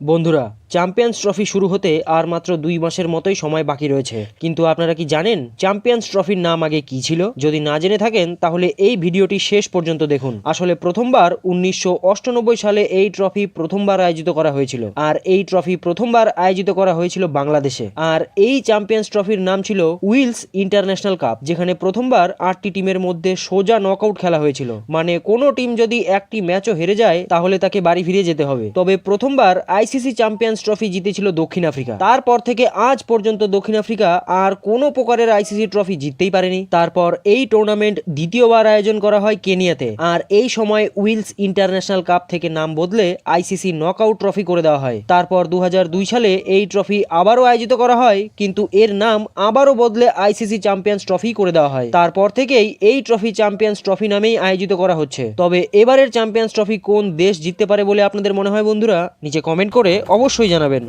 বন্ধুরা champions trophy শুরু হতে আর মাত্র দুই মাসের মতোই সময় বাকি রয়েছে। কিন্তু আপনারা কি জানেন চ্যাম্পিয়ন্স ট্রফির নাম আগে কি ছিল? যদি না জেনে থাকেন, তাহলে এই ভিডিওটি শেষ পর্যন্ত দেখুন। আসলে প্রথমবার উনিশশো সালে এই ট্রফি প্রথমবার আয়োজিত করা হয়েছিল। আর এই ট্রফি প্রথমবার আয়োজিত করা হয়েছিল বাংলাদেশে। আর এই চ্যাম্পিয়ন্স ট্রফির নাম ছিল উইলস ইন্টারন্যাশনাল কাপ, যেখানে প্রথমবার আটটি টিমের মধ্যে সোজা নকআউট খেলা হয়েছিল। মানে কোনো টিম যদি একটি ম্যাচও হেরে যায়, তাহলে তাকে বাড়ি ফিরে যেতে হবে। তবে প্রথমবার আইসিসি চ্যাম্পিয়ন্স ট্রফি জিতেছিল দক্ষিণ আফ্রিকা। তারপর থেকে আজ পর্যন্ত দক্ষিণ আফ্রিকা আর কোনো প্রকারের আইসিসি ট্রফি জিততেই পারেনি। তারপর এই টুর্নামেন্ট দ্বিতীয়বার আয়োজন করা হয় কেনিয়াতে। আর এই সময় উইলস ইন্টারন্যাশনাল কাপ থেকে নাম বদলে আইসিসি নকআউট ট্রফি করে দেওয়া হয়। তারপর দুহাজার দুই সালে এই ট্রফি আবারও আয়োজিত করা হয়, কিন্তু এর নাম আবারও বদলে আইসিসি চ্যাম্পিয়ন্স ট্রফি করে দেওয়া হয়। তারপর থেকেই এই ট্রফি চ্যাম্পিয়ন্স ট্রফি নামেই আয়োজিত করা হচ্ছে। তবে এবারের চ্যাম্পিয়ন্স ট্রফি কোন দেশ জিততে পারে বলে আপনাদের মনে হয় বন্ধুরা? নিচে কমেন্ট করে অবশ্যই জানাবেন।